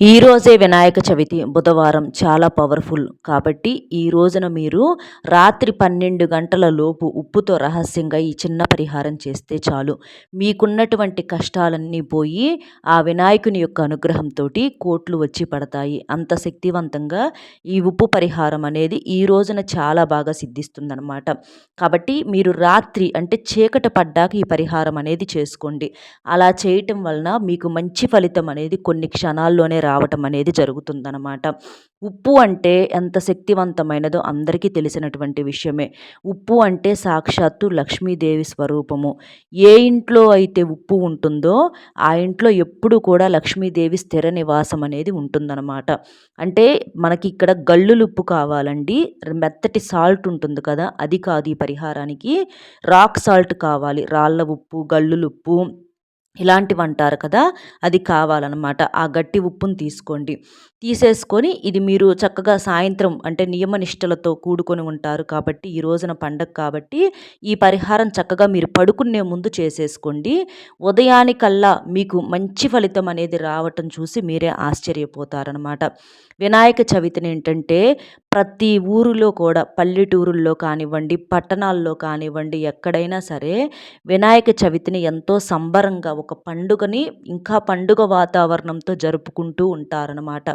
ఈరోజే వినాయక చవితి బుధవారం చాలా పవర్ఫుల్. కాబట్టి ఈ రోజున మీరు రాత్రి పన్నెండు గంటల లోపు ఉప్పుతో రహస్యంగా ఈ చిన్న పరిహారం చేస్తే చాలు. మీకున్నటువంటి కష్టాలన్నీ పోయి ఆ వినాయకుని యొక్క అనుగ్రహంతో కోట్లు వచ్చి పడతాయి. అంత శక్తివంతంగా ఈ ఉప్పు పరిహారం అనేది ఈ రోజున చాలా బాగా సిద్ధిస్తుందన్నమాట. కాబట్టి మీరు రాత్రి అంటే చీకటి పడ్డాక ఈ పరిహారం అనేది చేసుకోండి. అలా చేయటం వలన మీకు మంచి ఫలితం అనేది కొన్ని క్షణాల్లోనే రావటం అనేది జరుగుతుందన్నమాట. ఉప్పు అంటే ఎంత శక్తివంతమైనదో అందరికీ తెలిసినటువంటి విషయమే. ఉప్పు అంటే సాక్షాత్తు లక్ష్మీదేవి స్వరూపము. ఏ ఇంట్లో అయితే ఉప్పు ఉంటుందో ఆ ఇంట్లో ఎప్పుడు కూడా లక్ష్మీదేవి స్థిర నివాసం అనేది ఉంటుందన్నమాట. అంటే మనకి ఇక్కడ గల్లులుప్పు కావాలండి. మెత్తటి సాల్ట్ ఉంటుంది కదా అది కాదు ఈ పరిహారానికి. రాక్ సాల్ట్ కావాలి. రాళ్ళ ఉప్పు గల్లులుప్పు ఇలాంటివి అంటారు కదా అది కావాలన్నమాట. ఆ గట్టి ఉప్పును తీసుకోండి. తీసేసుకొని ఇది మీరు చక్కగా సాయంత్రం అంటే నియమనిష్టలతో కూడుకొని ఉంటారు కాబట్టి ఈ రోజున పండగ కాబట్టి ఈ పరిహారం చక్కగా మీరు పడుకునే ముందు చేసేసుకోండి. ఉదయానికల్లా మీకు మంచి ఫలితం అనేది రావటం చూసి మీరే ఆశ్చర్యపోతారనమాట వినాయక చవితిని ఏంటంటే ప్రతి ఊరిలో కూడా పల్లెటూరుల్లో కానివ్వండి పట్టణాల్లో కానివ్వండి ఎక్కడైనా సరే వినాయక చవితిని ఎంతో సంబరంగా ఒక పండుగని ఇంకా పండుగ వాతావరణంతో జరుపుకుంటూ ఉంటారనమాట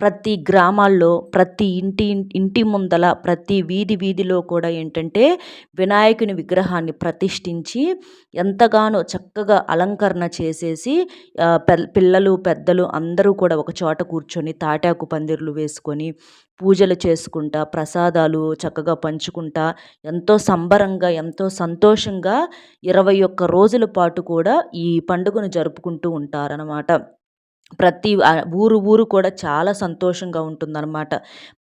ప్రతి గ్రామాల్లో ప్రతి ఇంటి ఇంటి ముందల ప్రతి వీధి వీధిలో కూడా ఏంటంటే వినాయకుని విగ్రహాన్ని ప్రతిష్ఠించి ఎంతగానో చక్కగా అలంకరణ చేసేసి పిల్లలు పెద్దలు అందరూ కూడా ఒక చోట కూర్చొని తాటాకు పందిర్లు వేసుకొని పూజలు చేసుకుంటా ప్రసాదాలు చక్కగా పంచుకుంటా ఎంతో సంబరంగా ఎంతో సంతోషంగా ఇరవై ఒక్క రోజుల పాటు కూడా ఈ పండుగను జరుపుకుంటూ ఉంటారనమాట ప్రతి ఊరు ఊరు కూడా చాలా సంతోషంగా ఉంటుందన్నమాట.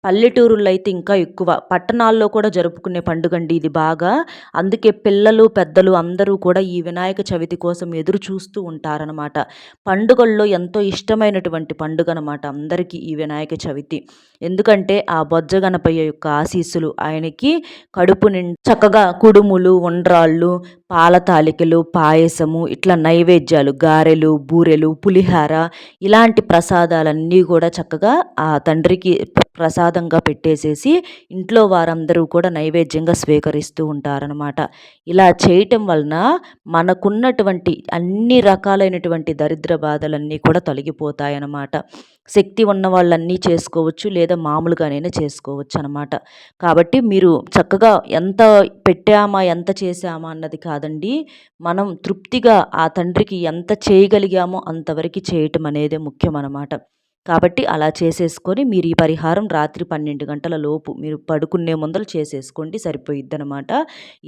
పల్లెటూరుల్లో అయితే ఇంకా ఎక్కువ. పట్టణాల్లో కూడా జరుపుకునే పండుగ అండి ఇది బాగా. అందుకే పిల్లలు పెద్దలు అందరూ కూడా ఈ వినాయక చవితి కోసం ఎదురు చూస్తూ ఉంటారనమాట పండుగల్లో ఎంతో ఇష్టమైనటువంటి పండుగ అనమాట అందరికీ ఈ వినాయక చవితి. ఎందుకంటే ఆ బొజ్జ గణపయ్య యొక్క ఆశీస్సులు ఆయనకి కడుపు నిండా చక్కగా కుడుములు ఉండ్రాళ్ళు పాల తాలికలు పాయసము ఇట్లా నైవేద్యాలు గారెలు బూరెలు పులిహార ఇలాంటి ప్రసాదాలన్నీ కూడా చక్కగా ఆ తండ్రికి ప్రసాదంగా పెట్టేసేసి ఇంట్లో వారందరూ కూడా నైవేద్యంగా స్వీకరిస్తూ ఉంటారనమాట ఇలా చేయటం వలన మనకున్నటువంటి అన్ని రకాలైనటువంటి దరిద్ర బాధలన్నీ కూడా తొలగిపోతాయన్నమాట. శక్తి ఉన్న వాళ్ళన్నీ చేసుకోవచ్చు లేదా మామూలుగానైనా చేసుకోవచ్చు అనమాట కాబట్టి మీరు చక్కగా ఎంత పెట్టామా ఎంత చేసామా అన్నది కాదు. కాదండి. మనం తృప్తిగా ఆ తండ్రికి ఎంత చేయగలిగామో అంతవరకు చేయటం అనేదే ముఖ్యం అన్నమాట కాబట్టి అలా చేసేసుకొని మీరు ఈ పరిహారం రాత్రి పన్నెండు గంటల లోపు మీరు పడుకునే ముందలు చేసేసుకోండి సరిపోయిద్ది అనమాట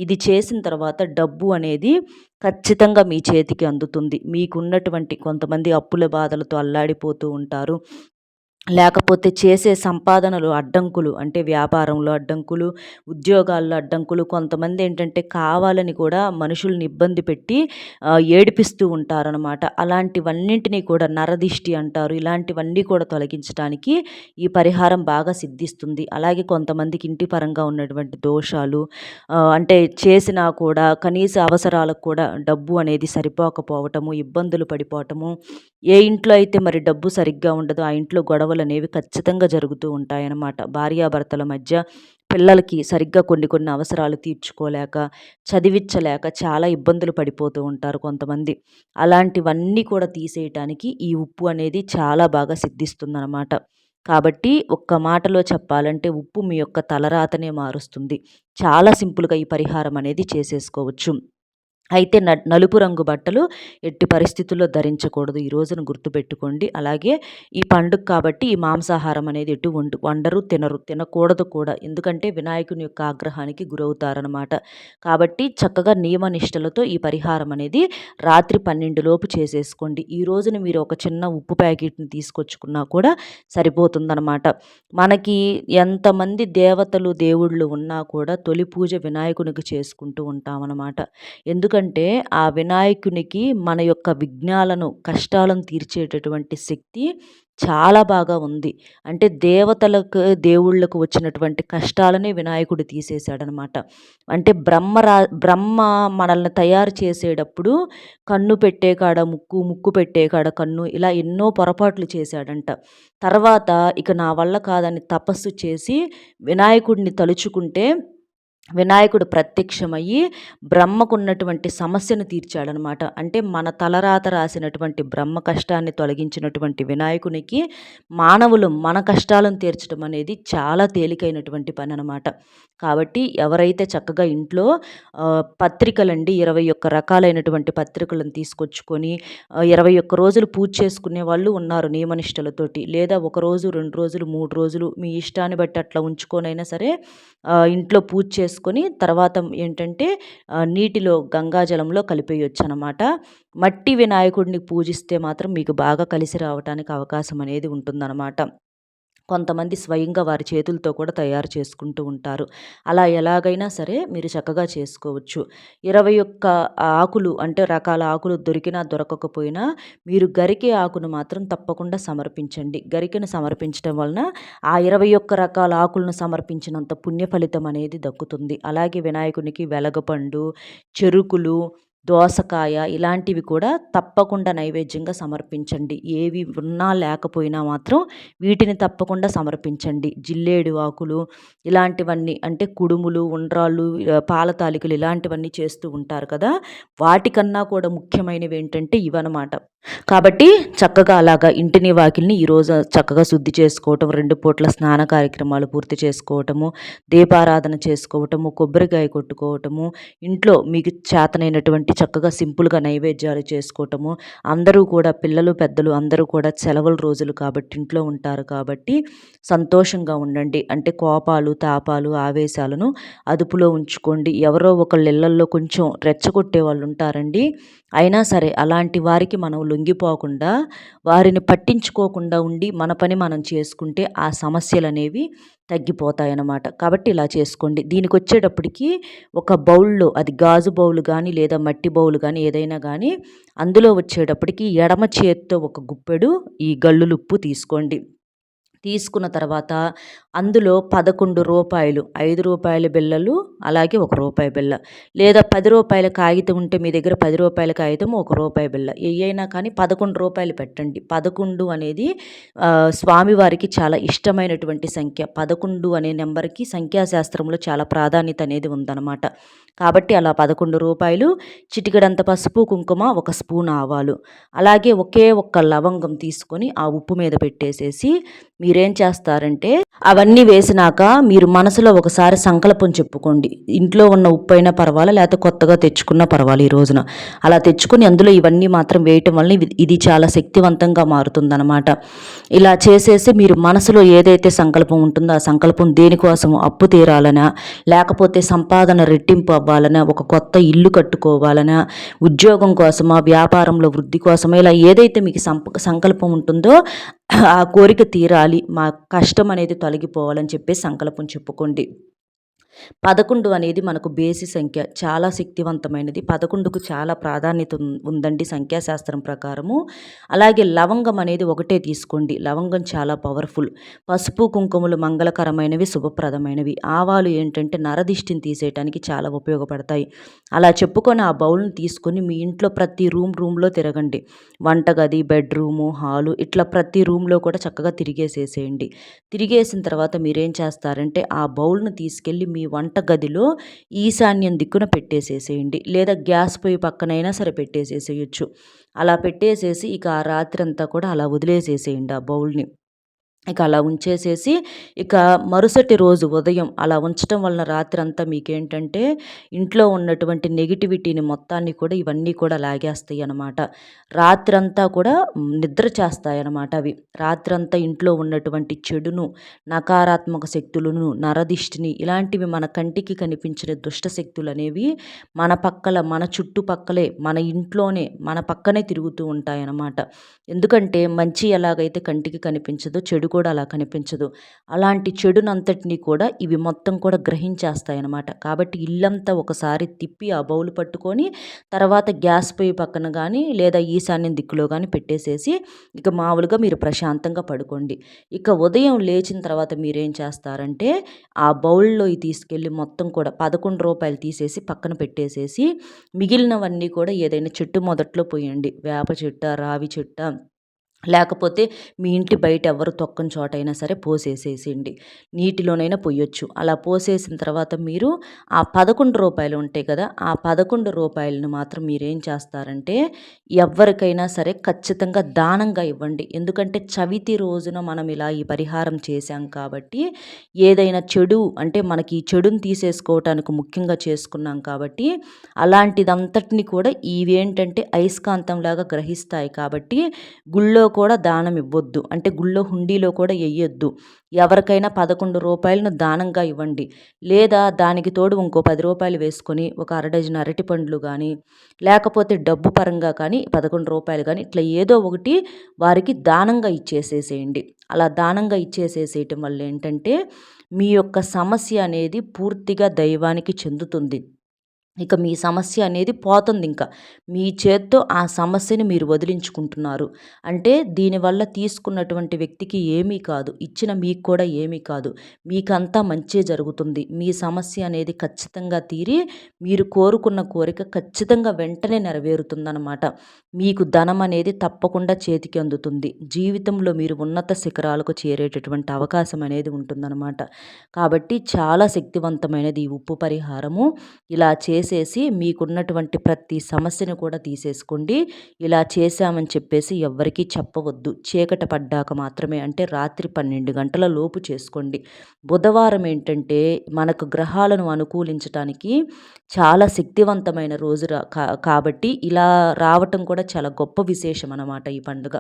ఇది చేసిన తర్వాత డబ్బు అనేది ఖచ్చితంగా మీ చేతికి అందుతుంది. మీకున్నటువంటి కొంతమంది అప్పుల బాధలతో అల్లాడిపోతూ ఉంటారు. లేకపోతే చేసే సంపాదనలు అడ్డంకులు అంటే వ్యాపారంలో అడ్డంకులు ఉద్యోగాల్లో అడ్డంకులు కొంతమంది ఏంటంటే కావాలని కూడా మనుషుల్ని ఇబ్బంది పెట్టి ఏడిపిస్తూ ఉంటారనమాట అలాంటివన్నింటినీ కూడా నరదిష్టి అంటారు. ఇలాంటివన్నీ కూడా తొలగించడానికి ఈ పరిహారం బాగా సిద్ధిస్తుంది. అలాగే కొంతమందికి ఇంటి పరంగా ఉన్నటువంటి దోషాలు అంటే చేసినా కూడా కనీస అవసరాలకు కూడా డబ్బు అనేది సరిపోకపోవటము ఇబ్బందులు పడిపోవటము ఏ ఇంట్లో అయితే మరి డబ్బు సరిగ్గా ఉండదో ఆ ఇంట్లో గొడవ గొడవలు అనేవి ఖచ్చితంగా జరుగుతూ ఉంటాయన్నమాట. భార్యాభర్తల మధ్య పిల్లలకి సరిగ్గా కొన్ని కొన్ని అవసరాలు తీర్చుకోలేక చదివించలేక చాలా ఇబ్బందులు పడిపోతూ ఉంటారు కొంతమంది. అలాంటివన్నీ కూడా తీసేయటానికి ఈ ఉప్పు అనేది చాలా బాగా సిద్ధిస్తుందన్నమాట. కాబట్టి ఒక్క మాటలో చెప్పాలంటే ఉప్పు మీ యొక్క తలరాతనే మారుస్తుంది. చాలా సింపుల్గా ఈ పరిహారం అనేది చేసేసుకోవచ్చు. అయితే న నలుపు రంగు బట్టలు ఎట్టి పరిస్థితుల్లో ధరించకూడదు. ఈ రోజున గుర్తుపెట్టుకోండి. అలాగే ఈ పండుగ కాబట్టి ఈ మాంసాహారం అనేది ఎటు వండు వండరు తినరు తినకూడదు కూడా. ఎందుకంటే వినాయకుని యొక్క ఆగ్రహానికి గురవుతారనమాట కాబట్టి చక్కగా నియమనిష్టలతో ఈ పరిహారం అనేది రాత్రి పన్నెండు లోపు చేసేసుకోండి. ఈ రోజున మీరు ఒక చిన్న ఉప్పు ప్యాకెట్ని తీసుకొచ్చుకున్నా కూడా సరిపోతుందనమాట మనకి ఎంతమంది దేవతలు దేవుళ్ళు ఉన్నా కూడా తొలి పూజ వినాయకునికి చేసుకుంటూ ఉంటామన్నమాట. ఎందుకంటే ఎందుకంటే ఆ వినాయకునికి మన యొక్క విఘ్నాలను కష్టాలను తీర్చేటటువంటి శక్తి చాలా బాగా ఉంది. అంటే దేవతలకు దేవుళ్ళకు వచ్చినటువంటి కష్టాలని వినాయకుడు తీసేశాడనమాట. అంటే బ్రహ్మరా బ్రహ్మ మనల్ని తయారు చేసేటప్పుడు కన్ను పెట్టే కాడ ముక్కు ముక్కు పెట్టే కాడ కన్ను ఇలా ఎన్నో పొరపాట్లు చేశాడంట. తర్వాత ఇక నా వల్ల కాదని తపస్సు చేసి వినాయకుడిని తలుచుకుంటే వినాయకుడు ప్రత్యక్షమయ్యి బ్రహ్మకున్నటువంటి సమస్యను తీర్చాడనమాట. అంటే మన తలరాత రాసినటువంటి బ్రహ్మ కష్టాన్ని తొలగించినటువంటి వినాయకునికి మానవులు మన కష్టాలను తీర్చడం అనేది చాలా తేలికైనటువంటి పని అనమాట కాబట్టి ఎవరైతే చక్కగా ఇంట్లో పత్రికలండి ఇరవై ఒక్క రకాలైనటువంటి పత్రికలను తీసుకొచ్చుకొని ఇరవై ఒక్క రోజులు పూజ చేసుకునే వాళ్ళు ఉన్నారు నియమనిష్టలతోటి. లేదా ఒక రోజు రెండు రోజులు మూడు రోజులు మీ ఇష్టాన్ని బట్టి అట్లా ఉంచుకొనైనా సరే ఇంట్లో పూజ చేసుకొని తర్వాత ఏంటంటే నీటిలో గంగాజలంలో కలిపేయొచ్చు అనమాట మట్టి వినాయకుడిని పూజిస్తే మాత్రం మీకు బాగా కలిసి రావడానికి అవకాశం అనేది ఉంటుందన్నమాట కొంతమంది స్వయంగా వారి చేతులతో కూడా తయారు చేసుకుంటూ ఉంటారు. అలా ఎలాగైనా సరే మీరు చక్కగా చేసుకోవచ్చు. ఇరవై ఒక్క ఆకులు అంటే రకాల ఆకులు దొరికినా దొరకకపోయినా మీరు గరికే ఆకును మాత్రం తప్పకుండా సమర్పించండి. గరికను సమర్పించడం వలన ఆ ఇరవై ఒక్క రకాల ఆకులను సమర్పించినంత పుణ్య ఫలితం అనేది దక్కుతుంది. అలాగే వినాయకునికి వెలగపండు చెరుకులు దోసకాయ ఇలాంటివి కూడా తప్పకుండా నైవేద్యంగా సమర్పించండి. ఏవి ఉన్నా లేకపోయినా మాత్రం వీటిని తప్పకుండా సమర్పించండి. జిల్లేడు ఆకులు ఇలాంటివన్నీ అంటే కుడుములు ఉండ్రాళ్ళు పాల తాలికలు ఇలాంటివన్నీ చేస్తూ ఉంటారు కదా. వాటికన్నా కూడా ముఖ్యమైనవి ఏంటంటే ఇవన్నమాట. కాబట్టి చక్కగా అలాగా ఇంటిని వాకిల్ని ఈరోజు చక్కగా శుద్ధి చేసుకోవటం రెండు పూట్ల స్నాన కార్యక్రమాలు పూర్తి చేసుకోవటము దీపారాధన చేసుకోవటము కొబ్బరికాయ కొట్టుకోవటము ఇంట్లో మీకు చేతనైనటువంటి పెట్టి చక్కగా సింపుల్గా నైవేద్యాలు చేసుకోవటము అందరూ కూడా పిల్లలు పెద్దలు అందరూ కూడా సెలవుల రోజులు కాబట్టి ఇంట్లో ఉంటారు కాబట్టి సంతోషంగా ఉండండి. అంటే కోపాలు తాపాలు ఆవేశాలను అదుపులో ఉంచుకోండి. ఎవరో ఒకళ్ళ ఇళ్ళల్లో కొంచెం రెచ్చగొట్టే వాళ్ళు ఉంటారండి. అయినా సరే అలాంటి వారికి మనం లొంగిపోకుండా వారిని పట్టించుకోకుండా ఉండి మన పని మనం చేసుకుంటే ఆ సమస్యలు అనేవి తగ్గిపోతాయి అన్నమాట కాబట్టి ఇలా చేసుకోండి. దీనికి వచ్చేటప్పటికి ఒక బౌల్లో అది గాజు బౌల్ కానీ లేదా మట్టి మట్టి బౌల్ కానీ ఏదైనా కానీ అందులో వచ్చేటప్పటికి ఎడమ చేత్తో ఒక గుప్పెడు ఈ గల్లులుప్పు తీసుకోండి. తీసుకున్న తర్వాత అందులో పదకొండు రూపాయలు ఐదు రూపాయల బిళ్ళలు అలాగే ఒక రూపాయి బిళ్ళ. లేదా పది రూపాయల కాగితం ఉంటే మీ దగ్గర పది రూపాయల కాగితం ఒక రూపాయి బిళ్ళ. ఏయైనా కానీ పదకొండు రూపాయలు పెట్టండి. పదకొండు అనేది స్వామివారికి చాలా ఇష్టమైనటువంటి సంఖ్య. పదకొండు అనే నెంబర్కి సంఖ్యాశాస్త్రంలో చాలా ప్రాధాన్యత అనేది ఉందన్నమాట. కాబట్టి అలా పదకొండు రూపాయలు చిటికడంత పసుపు కుంకుమ ఒక స్పూన్ ఆవాలు. అలాగే ఒకే ఒక్క లవంగం తీసుకొని ఆ ఉప్పు మీద పెట్టేసేసి మీ మీరేం చేస్తారంటే అవన్నీ వేసినాక మీరు మనసులో ఒకసారి సంకల్పం చెప్పుకోండి. ఇంట్లో ఉన్న ఉప్పు అయినా పర్వాలా లేకపోతే కొత్తగా తెచ్చుకున్నా పర్వాలి ఈ రోజున? అలా తెచ్చుకుని అందులో ఇవన్నీ మాత్రం వేయటం వల్ల ఇది చాలా శక్తివంతంగా మారుతుందన్నమాట. ఇలా చేసేసి మీరు మనసులో ఏదైతే సంకల్పం ఉంటుందో ఆ సంకల్పం దేనికోసం అప్పు తీరాలనా? లేకపోతే సంపాదన రెట్టింపు అవ్వాలనా? ఒక కొత్త ఇల్లు కట్టుకోవాలనా? ఉద్యోగం కోసమా? వ్యాపారంలో వృద్ధి కోసమా? ఇలా ఏదైతే మీకు సంకల్పం ఉంటుందో ఆ కోరిక తీరాలి. మా కష్టం అనేది తొలగిపోవాలని చెప్పి సంకల్పం చెప్పుకోండి. పదకొండు అనేది మనకు బేసి సంఖ్య చాలా శక్తివంతమైనది. పదకొండుకు చాలా ప్రాధాన్యత ఉందండి సంఖ్యాశాస్త్రం ప్రకారము. అలాగే లవంగం అనేది ఒకటే తీసుకోండి. లవంగం చాలా పవర్ఫుల్. పసుపు కుంకుమలు మంగళకరమైనవి శుభప్రదమైనవి. ఆవాలు ఏంటంటే నరదిష్టిని తీసేయటానికి చాలా ఉపయోగపడతాయి. అలా చెప్పుకొని ఆ బౌల్ని తీసుకొని మీ ఇంట్లో ప్రతి రూమ్ రూమ్లో తిరగండి. వంటగది బెడ్రూము హాలు ఇట్లా ప్రతి రూమ్లో కూడా చక్కగా తిరిగేసేసేయండి. తిరిగేసిన తర్వాత మీరేం చేస్తారంటే ఆ బౌల్ను తీసుకెళ్ళి మీ వంట గదిలో ఈశాన్యం దిక్కున పెట్టేసేసేయండి. లేదా గ్యాస్ పొయ్యి పక్కనైనా సరే పెట్టేసేసేయచ్చు. అలా పెట్టేసేసి ఇక ఆ రాత్రి అంతా కూడా అలా వదిలేసేసేయండి ఆ బౌల్ని. ఇక అలా ఉంచేసేసి ఇక మరుసటి రోజు ఉదయం అలా ఉంచడం వలన రాత్రి అంతా మీకేంటంటే ఇంట్లో ఉన్నటువంటి నెగిటివిటీని మొత్తాన్ని కూడా ఇవన్నీ కూడా లాగేస్తాయి అనమాట రాత్రంతా కూడా నిద్ర చేస్తాయి అనమాట అవి. రాత్రంతా ఇంట్లో ఉన్నటువంటి చెడును నకారాత్మక శక్తులను నరదిష్టిని ఇలాంటివి మన కంటికి కనిపించిన దుష్ట శక్తులు అనేవి మన పక్కల మన చుట్టుపక్కలే మన ఇంట్లోనే మన పక్కనే తిరుగుతూ ఉంటాయి అన్నమాట ఎందుకంటే మంచి ఎలాగైతే కంటికి కనిపించదో చెడు కూడా అలా కనిపించదు. అలాంటి చెడునంతటిని కూడా ఇవి మొత్తం కూడా గ్రహించేస్తాయి అన్నమాట కాబట్టి ఇల్లంతా ఒకసారి తిప్పి ఆ బౌల్ పట్టుకొని తర్వాత గ్యాస్ పొయ్యి పక్కన కానీ లేదా ఈశాన్యం దిక్కులో కానీ పెట్టేసేసి ఇక మామూలుగా మీరు ప్రశాంతంగా పడుకోండి. ఇక ఉదయం లేచిన తర్వాత మీరేం చేస్తారంటే ఆ బౌల్లో తీసుకెళ్ళి మొత్తం కూడా పదకొండు రూపాయలు తీసేసి పక్కన పెట్టేసేసి మిగిలినవన్నీ కూడా ఏదైనా చెట్టు మొదట్లో పోయండి. వేప చెట్ట రావి చెట్ట లేకపోతే మీ ఇంటి బయట ఎవరు తొక్కని చోటైనా సరే పోసేసేసేయండి. నీటిలోనైనా పోయొచ్చు. అలా పోసేసిన తర్వాత మీరు ఆ పదకొండు రూపాయలు ఉంటాయి కదా ఆ పదకొండు రూపాయలను మాత్రం మీరేం చేస్తారంటే ఎవరికైనా సరే ఖచ్చితంగా దానంగా ఇవ్వండి. ఎందుకంటే చవితి రోజున మనం ఇలా ఈ పరిహారం చేశాం కాబట్టి ఏదైనా చెడు అంటే మనకి ఈ చెడుని తీసేసుకోవటానికి ముఖ్యంగా చేసుకున్నాం కాబట్టి అలాంటిదంతటిని కూడా ఇవేంటంటే అయస్కాంతంలాగా గ్రహిస్తాయి కాబట్టి గుళ్ళో కూడా దానం ఇవ్వద్దు. అంటే గుళ్ళో హుండీలో కూడా వేయొద్దు ఎవరికైనా పదకొండు రూపాయలను దానంగా ఇవ్వండి. లేదా దానికి తోడు ఇంకో పది రూపాయలు వేసుకొని ఒక అర డజన్ అరటి పండ్లు కానీ లేకపోతే డబ్బు పరంగా కానీ పదకొండు రూపాయలు కానీ ఇట్లా ఏదో ఒకటి వారికి దానంగా ఇచ్చేసేసేయండి. అలా దానంగా ఇచ్చేసేసేయటం వల్ల ఏంటంటే మీ యొక్క సమస్య అనేది పూర్తిగా దైవానికి చెందుతుంది. ఇక మీ సమస్య అనేది పోతుంది ఇంకా. మీ చేత్తో ఆ సమస్యని మీరు వదిలించుకుంటున్నారు. అంటే దీనివల్ల తీసుకున్నటువంటి వ్యక్తికి ఏమీ కాదు. ఇచ్చిన మీకు కూడా ఏమీ కాదు. మీకంతా మంచే జరుగుతుంది. మీ సమస్య అనేది ఖచ్చితంగా తీరి మీరు కోరుకున్న కోరిక ఖచ్చితంగా వెంటనే నెరవేరుతుందన్నమాట. మీకు ధనం అనేది తప్పకుండా చేతికి అందుతుంది. జీవితంలో మీరు ఉన్నత శిఖరాలకు చేరేటటువంటి అవకాశం అనేది ఉంటుందన్నమాట. కాబట్టి చాలా శక్తివంతమైనది ఈ ఉప్పు పరిహారము. ఇలా చే చేసేసి మీకున్నటువంటి ప్రతి సమస్యను కూడా తీసేసుకోండి. ఇలా చేశామని చెప్పేసి ఎవ్వరికీ చెప్పవద్దు. చీకట పడ్డాక మాత్రమే అంటే రాత్రి పన్నెండు గంటల లోపు చేసుకోండి. బుధవారం ఏంటంటే మనకు గ్రహాలను అనుకూలించడానికి చాలా శక్తివంతమైన రోజు కాబట్టి ఇలా రావటం కూడా చాలా గొప్ప విశేషం అన్నమాట ఈ పండుగ.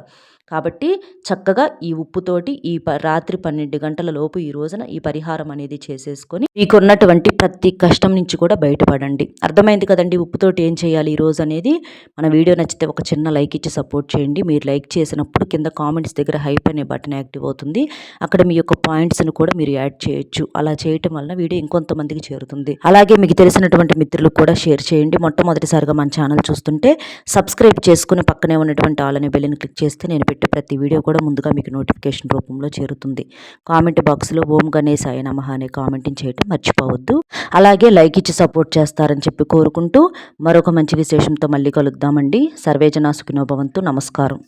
కాబట్టి చక్కగా ఈ ఉప్పుతోటి ఈ ప రాత్రి పన్నెండు గంటల లోపు ఈ రోజున ఈ పరిహారం అనేది చేసేసుకొని మీకున్నటువంటి ప్రతి కష్టం నుంచి కూడా బయటపడండి. అర్థమైంది కదండి ఉప్పుతోటి ఏం చేయాలి ఈరోజు అనేది. మన వీడియో నచ్చితే ఒక చిన్న లైక్ ఇచ్చి సపోర్ట్ చేయండి. మీరు లైక్ చేసినప్పుడు కింద కామెంట్స్ దగ్గర హైప్ అనే బటన్ యాక్టివ్ అవుతుంది. అక్కడ మీ యొక్క పాయింట్స్ను కూడా మీరు యాడ్ చేయొచ్చు. అలా చేయటం వలన వీడియో ఇంకొంతమందికి చేరుతుంది. అలాగే మీకు తెలిసినటువంటి మిత్రులకు కూడా షేర్ చేయండి. మొట్టమొదటిసారిగా మన ఛానల్ చూస్తుంటే సబ్స్క్రైబ్ చేసుకుని పక్కనే ఉన్నటువంటి ఆల్ అనే బెల్లిని క్లిక్ చేస్తే నేను పెట్టే ప్రతి వీడియో కూడా ముందుగా మీకు నోటిఫికేషన్ రూపంలో చేరుతుంది. కామెంట్ బాక్స్లో ఓం గణేశ్ అయ్య అనే కామెంటింగ్ చేయటం మర్చిపోవద్దు. అలాగే లైక్ ఇచ్చి సపోర్ట్ చేస్తారని చెప్పి కోరుకుంటూ మరొక మంచి విశేషంతో మళ్ళీ కలుద్దామండి. సర్వేజన సుఖినోభవంతు నమస్కారం.